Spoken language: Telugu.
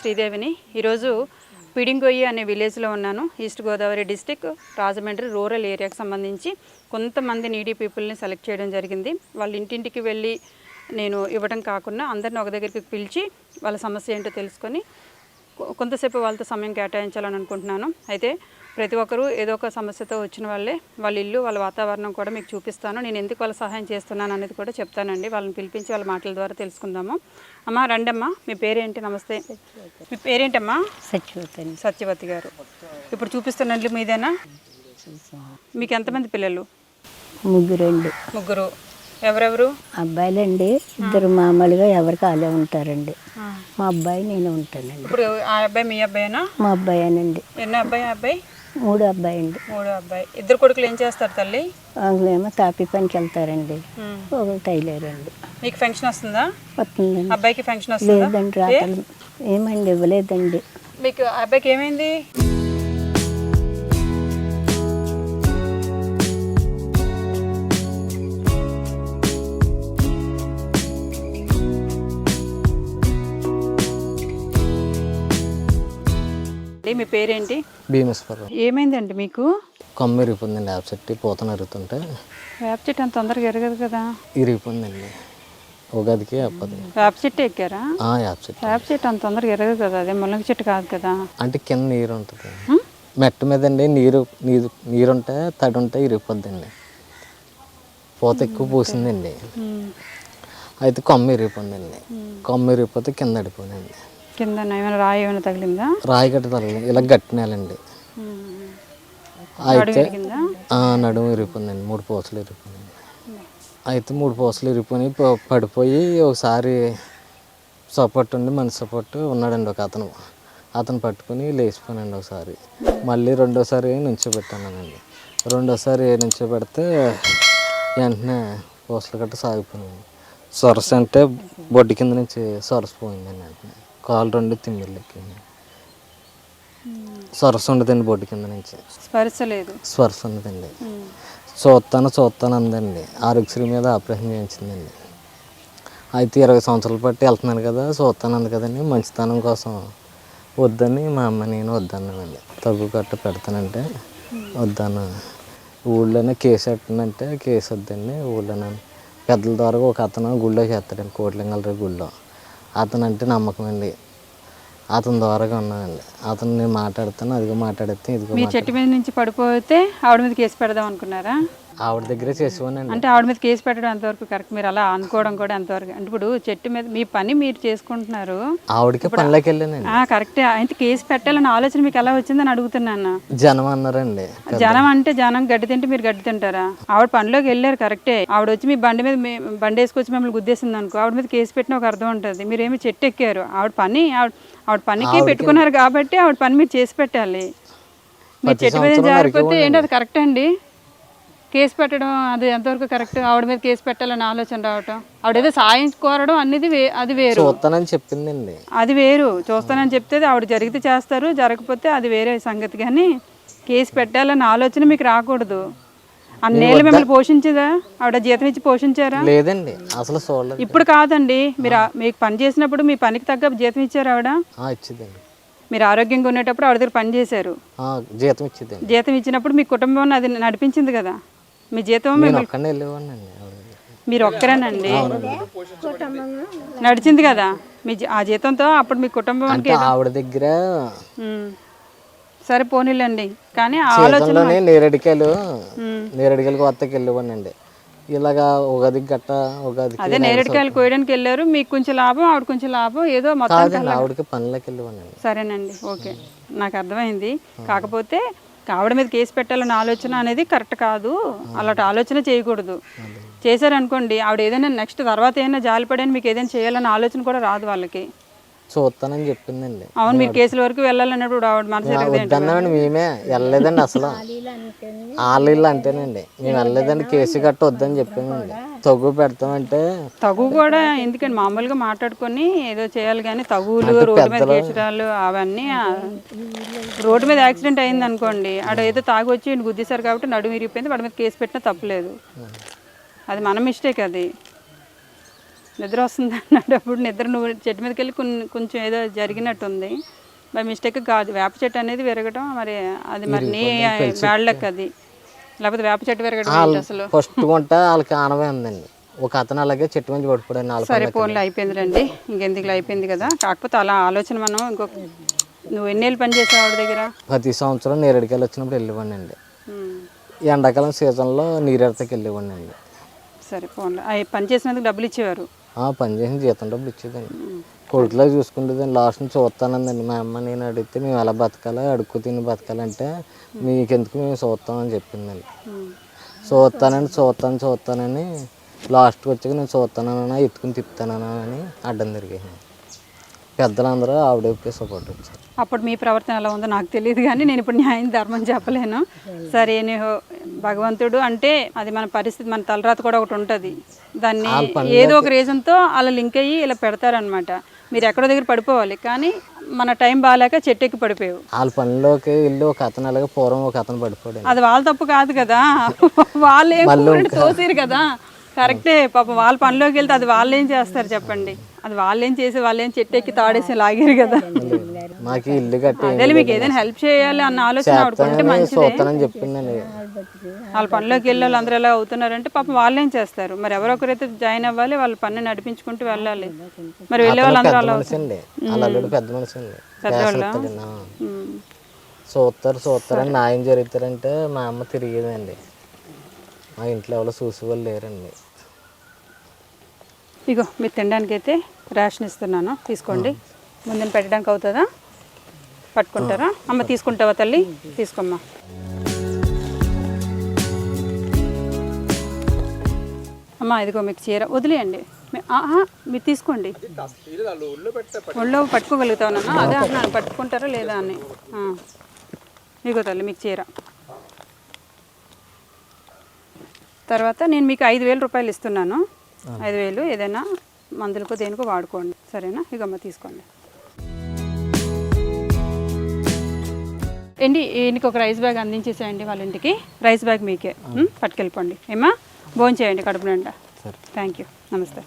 శ్రీదేవిని. ఈరోజు పిడింగొయ్యి అనే విలేజ్లో ఉన్నాను. East Godavari district Rajahmundry rural ఏరియాకి సంబంధించి కొంతమంది నీడీ పీపుల్ని సెలెక్ట్ చేయడం జరిగింది. వాళ్ళ ఇంటింటికి వెళ్ళి నేను ఇవ్వడం కాకుండా అందరిని ఒక దగ్గరికి పిలిచి వాళ్ళ సమస్య ఏంటో తెలుసుకొని కొంతసేపు వాళ్ళతో సమయం కేటాయించాలని అనుకుంటున్నాను. అయితే ప్రతి ఒక్కరూ ఏదో ఒక సమస్యతో వచ్చిన వాళ్ళే. వాళ్ళ ఇల్లు వాళ్ళ వాతావరణం కూడా మీకు చూపిస్తాను. నేను ఎందుకు వాళ్ళ సహాయం చేస్తున్నాను అనేది కూడా చెప్తానండి. వాళ్ళని పిలిపించి వాళ్ళ మాటల ద్వారా తెలుసుకుందాము. అమ్మ రండమ్మా. మీ పేరేంటి? నమస్తే. మీ పేరేంటమ్మా? సచివతని సత్యవతి గారు. ఇప్పుడు చూపిస్తున్న ఇల్లు మీదేనా? మీకు ఎంతమంది పిల్లలు? ముగ్గురండి. ముగ్గురు. ఎవరెవరు? అబ్బాయిలండి. ఇద్దరు మామూలుగా ఎవరికి వాళ్ళే ఉంటారండి. మా అబ్బాయి నేను ఉంటానండి. ఇప్పుడు ఆ అబ్బాయి మీ అబ్బాయినా? మా అబ్బాయేనండి. ఎన్నో అబ్బాయి? అబ్బాయి? మూడు అబ్బాయి అండి. మూడో అబ్బాయి. ఇద్దరు కొడుకులు ఏం చేస్తారు తల్లి? వాళ్ళేమో తాపి పనికి వెళ్తారండి. ఉమ్. ఒక టైలర్ అండి మీకు ఫంక్షన్ వస్తుందా? వస్తుందండి. అబ్బాయికి ఫంక్షన్ వస్తుందా? లేదండి రాతలు ఏమండి ఇవ్వలేదండి. మీకు అబ్బాయికి ఏమైంది? మీ పేరేంటి? భీమేశ్వరం ఏమైందండి మీకు? కొమ్మ ఇరిగిపోయిందండి యాప్ చెట్టు పూతన ఇరుగుతుంటే వేప చెట్టు అంత తొందరగా ఎరగదు కదా? ఇరిగిపోయిందండి ఉగాదికి అప్పది వేప చెట్టు ఎక్కారా? ఆ యాప్ చెట్టు వేప చెట్టు అంత తొందరగా ఎరగదు కదా అదే మునగ చెట్టు కాదు కదా? అంటే కింద నీరు ఉంటుంది. మెట్ట మీద అండి నీరు నీరు నీరు ఉంటే తడి ఉంటే ఇరిగిపోద్దండి పూత ఎక్కువ పూసిందండి. అయితే కొమ్మ ఇరిగిపోయిందండి కొమ్మ ఇరిగిపోతే కింద అడిపోయిందండి. కింద ఏమైనా రాయి ఏమైనా తగిలిందా? రాయి గట్ట తరగదు ఇలా గట్టినేలండి. అయితే నడుము ఇరిగిపోయిందండి మూడు పూసలు ఇరిగిపోయిందండి అయితే మూడు పూసలు ఇరిగిపోయి పడిపోయి ఒకసారి సపోర్ట్ ఉండి మనిషి సపోర్ట్ ఉన్నాడండి ఒక అతను. అతను పట్టుకుని లేచిపోయానండి ఒకసారి. మళ్ళీ రెండోసారి నుంచోబెట్టానండి. రెండోసారి నుంచోబెడితే వెంటనే పూసలు గట్ట సాగిపోయినాయి. సొరస అంటే బొడ్డు కింద నుంచి సొరస పోయిందండి వెంటనే. కాలు రెండు తిమ్మిళ్ళు ఎక్కింది. సొరస ఉండదండి బొడ్డు కింద నుంచి. స్పర్శ లేదు. ఉన్నదండి చూస్తాను చూస్తాను అందండి. ఆరోగ్యశ్రీ మీద ఆపరేషన్ చేయించిందండి. అయితే ఇరవై సంవత్సరాలు బట్టి వెళ్తున్నాను కదా చూస్తాను అంది కదండి. మంచితనం కోసం వద్దని మా అమ్మ నేను వద్దన్నానండి. తగ్గు కట్ట పెడతానంటే వద్దాను ఊళ్ళోనే కేసు పెట్టినంటే కేసు వద్దండి. ఊళ్ళోనే పెద్దల ద్వారా ఒక అతను గుళ్ళో చేస్తాడండి కోట్లింగలరావు గుళ్ళో. అతను అంటే నమ్మకం అండి అతని ద్వారాగా ఉన్నానండి. అతను నేను మాట్లాడతాను అదిగో మాట్లాడితే ఇదిగో మీ చెట్టు మీద నుంచి పడిపోతే ఆవిడ మీద కేసు పెడదాం అనుకున్నారా? ఆవిడ దగ్గరే చేసేవానండి. అంటే ఆవిడ మీద కేసు పెట్టడం ఎంతవరకు కరెక్ట్? మీరు అలా అనుకోవడం కూడా ఎంతవరకు? అంటే ఇప్పుడు చెట్టు మీద మీ పని మీరు చేసుకుంటున్నారు. ఆవిడకి పనిలోకి వెళ్ళానండి. ఆ కరెక్టే. అయితే కేసు పెట్టాలన్న ఆలోచన మీకు ఎలా వచ్చిందని అడుగుతున్నాను జనం అన్నారండి. జనం అంటే జనం గడ్డి తింటే మీరు గడ్డి తింటారా? ఆవిడ పనిలోకి వెళ్ళారు కరెక్టే. ఆవిడ వచ్చి మీ బండి మీద బండి వేసుకొచ్చి మిమ్మల్ని గుద్దేసింది అనుకో ఆవిడ మీద కేసు పెట్టిన ఒక అర్థం ఉంటుంది. మీరు ఏమి చెట్టు ఎక్కారు. ఆవిడ పని ఆవిడ ఆవిడ పనికి పెట్టుకున్నారు కాబట్టి ఆవిడ పని మీరు చేసి పెట్టాలి. మీరు చెట్టు మీద జారిపోతే ఏంటి అది కరెక్ట్ అండి కేసు పెట్టడం అది ఎంతవరకు కరెక్ట్? ఆవిడ మీద కేసు పెట్టాలని ఆలోచన రావటం? ఆవిడ ఏదో సాయం కోరడం అనేది వే అది వేరు. చూస్తానని చెప్పిందండి. అది వేరు. చూస్తానని చెప్తే ఆవిడ జరిగితే చేస్తారు జరగకపోతే అది వేరే సంగతి. కానీ కేసు పెట్టాలన్న ఆలోచన మీకు రాకూడదు. అన్నేళ్ళు మిమ్మల్ని పోషించదా? ఆవిడ జీతం ఇచ్చి పోషించారా? లేదండి. అసలు చూడలేదు ఇప్పుడు కాదండి. మీరు మీకు పని చేసినప్పుడు మీ పనికి తగ్గ జీతం ఇచ్చారు ఆవిడ? ఇచ్చిందండి. మీరు ఆరోగ్యంగా ఉండేటప్పుడు ఆవిడ దగ్గర పని చేశారు. జీతం ఇచ్చిందండి. జీతం ఇచ్చినప్పుడు మీ కుటుంబం అది నడిపించింది కదా? మీ జీతం నేను. మీరు ఒక్కరేనండి నడిచింది కదా? మీ జీ- ఆ జీతంతో అప్పుడు మీ కుటుంబానికి అంటే ఆవిడ దగ్గర ఉమ్. సరే పోనీలండి. కానీ ఆ ఆలోచన సీజన్లోనే నేరేడికాయలు నేరేడికాయలు కొత్తకి వెళ్ళేవాడిని అండి ఇలాగా ఉగాదికి గట్ట ఉగాదికి అదే నేరేడుకాయలు కోయడానికి వెళ్ళారు. మీకు కొంచెం లాభం ఆవిడ కొంచెం లాభం ఏదో మొత్తం ఆవిడకి పనిలోకి వెళ్ళేవాడిని అండి సరేనండి ఓకే. నాకు అర్థమైంది. కాకపోతే ఆవిడ మీద కేసు పెట్టాలన్న ఆలోచన అనేది కరెక్ట్ కాదు. అలాంటి ఆలోచన చేయకూడదు. చేశారనుకోండి ఆవిడ ఏదైనా నెక్స్ట్ తర్వాత ఏదైనా జాలిపడని మీకు ఏదైనా చేయాలన్న ఆలోచన కూడా రాదు వాళ్ళకి. చూస్తానని చెప్పిందండి. అవును మీరు కేసుల వరకు వెళ్ళాలన్నప్పుడు ఆవిడ మనసు మేమే వెళ్ళలేదండి అసలు. ఆలీళ్ళు అంటేనండి. మేము వెళ్ళలేదండి కేసు గట్ట వద్దని చెప్పామండి తగ్గు పెడతామంటే తగు కూడా ఎందుకండి? మామూలుగా మాట్లాడుకొని ఏదో చేయాలి కానీ తగులు రోడ్డు మీద కేసురాలు అవన్నీ రోడ్డు మీద యాక్సిడెంట్ అయింది అనుకోండి ఆడ ఏదో తాగి వచ్చి గుద్దేశారు కాబట్టి నడుము విరిగిపోయింది వాడి మీద కేసు పెట్టినా తప్పలేదు. అది మన మిస్టేక్ అది. నిద్ర వస్తుంది అన్నప్పుడు నిద్ర నువ్వు చెట్టు మీదకి వెళ్ళి కొన్ని కొంచెం ఏదో జరిగినట్టుంది. బై మిస్టేక్ కాదు వేప చెట్టు అనేది విరగడం మరి అది మరి నీ బ్యాడ్ లక్ అది. లేకపోతే వేప చెట్టు విరగడం ఏంటి అసలు? ఫస్ట్ గుంట వాళ్ళకి ఆనవే ఉందండి. ఒక అతను అలాగే చెట్టు నుంచి పడిపోయాడు నాలుగు సరే ఫోన్లో అయిపోయింది రండి ఇంకెందుకు అయిపోయింది కదా. కాకపోతే అలా ఆలోచన మనం ఇంకొక నువ్వు ఎన్నేళ్ళు పని చేసావు ఆవిడ దగ్గర? ప్రతి సంవత్సరం నేరేడుకెళ్ళి వచ్చినప్పుడు వెళ్ళివ్వండి అండి ఎండాకాలం సీజన్లో నీరెడతకి వెళ్ళివ్వండి అండి సరే ఫోన్లో పని చేసినందుకు డబ్బులు ఇచ్చేవారు? ఆ, పని చేసిన జీతం డబ్బులు ఇచ్చేదండి. కొడుకులా చూసుకుంటుందండి లాస్ట్ నుంచి చూస్తానందండి. మా అమ్మ నేను అడిగితే మేము ఎలా బతకాలి అడుక్కు తిని బతకాలంటే మీకెందుకు మేము చూస్తామని చెప్పిందండి. చూస్తానండి చూస్తాను చూస్తానని లాస్ట్కి వచ్చాక నేను చూస్తానన్నా ఎత్తుకుని తిప్పుతానన్నా అని అడ్డం తిరిగాను పెద్దలందరూ ఆవిడ వైపే సపోర్ట్ వచ్చారు. అప్పుడు మీ ప్రవర్తన ఎలా ఉందో నాకు తెలియదు కానీ నేను ఇప్పుడు న్యాయం ధర్మం చెప్పలేను. సరే నేను భగవంతుడు అంటే అది మన పరిస్థితి మన తలరాత కూడా ఒకటి ఉంటుంది. దాన్ని ఏదో ఒక రీజన్తో అలా లింక్ అయ్యి ఇలా పెడతారనమాట మీరు ఎక్కడో దగ్గర పడిపోవాలి కానీ మన టైం బాగాలేక చెట్టు ఎక్కి పడిపోయావు. వాళ్ళ పనిలోకి వెళ్ళి ఒక అతను అలాగే పూర్వం ఒక అతను పడిపోయాడు. అది వాళ్ళ తప్పు కాదు కదా. వాళ్ళు ఏం తోసిరు కదా. కరెక్టే పాప వాళ్ళ పనిలోకి వెళ్తే అది వాళ్ళు ఏం చేస్తారు చెప్పండి. అది వాళ్ళు చేసి వాళ్ళు ఏం చెట్టు ఎక్కి తాడేసి లాగారు కదా. మాకు ఈ ఇల్లు కట్టి మీకు ఏదైనా హెల్ప్ చేయాలి అన్న ఆలోచన ఆవిడకుంటే మంచిదే. చెప్పిందండి వాళ్ళ పనిలోకి వెళ్ళే వాళ్ళు అందరూ ఎలా అవుతున్నారంటే పాపం వాళ్ళేం చేస్తారు. మరి ఎవరొకరైతే జాయిన్ అవ్వాలి వాళ్ళ పని నడిపించుకుంటూ వెళ్ళాలి. మరి వెళ్ళే వాళ్ళందరూ అలా పెద్ద మనిషి అండి. చూస్తారు చూస్తారని న్యాయం జరుగుతారంటే మా అమ్మ తిరిగేదండి. మా ఇంట్లో ఎవరు చూసి వాళ్ళు లేరండి. ఇగో మీరు తినడానికి అయితే రేషన్ ఇస్తున్నాను. తీసుకోండి. ముందున పెట్టడానికి అవుతుందా? పట్టుకుంటారా? అమ్మ తీసుకుంటావా తల్లి? తీసుకోమ్మా. అమ్మ ఇదిగో మీకు చీర వదిలేయండి. మీరు తీసుకోండి. ఒళ్ళో పట్టుకోగలుగుతావునన్నా అదే అంటున్నాను పట్టుకుంటారా లేదా అని. ఆ. ఇదిగో తల్లి మీకు చీర. తర్వాత నేను మీకు ఐదు వేల రూపాయలు ఇస్తున్నాను. ఐదు వేలు ఏదైనా మందులకో దేనికో వాడుకోండి. సరేనా? ఇగమ్మ తీసుకోండి. ఏంటి ఈయనకి ఒక రైస్ బ్యాగ్ అందించేసేయండి వాళ్ళ ఇంటికి? రైస్ బ్యాగ్ మీకే? పట్టుకెళ్ళిపోండి. ఏమా భోంచేయండి కడుపు నిండా. Thank you. నమస్తే.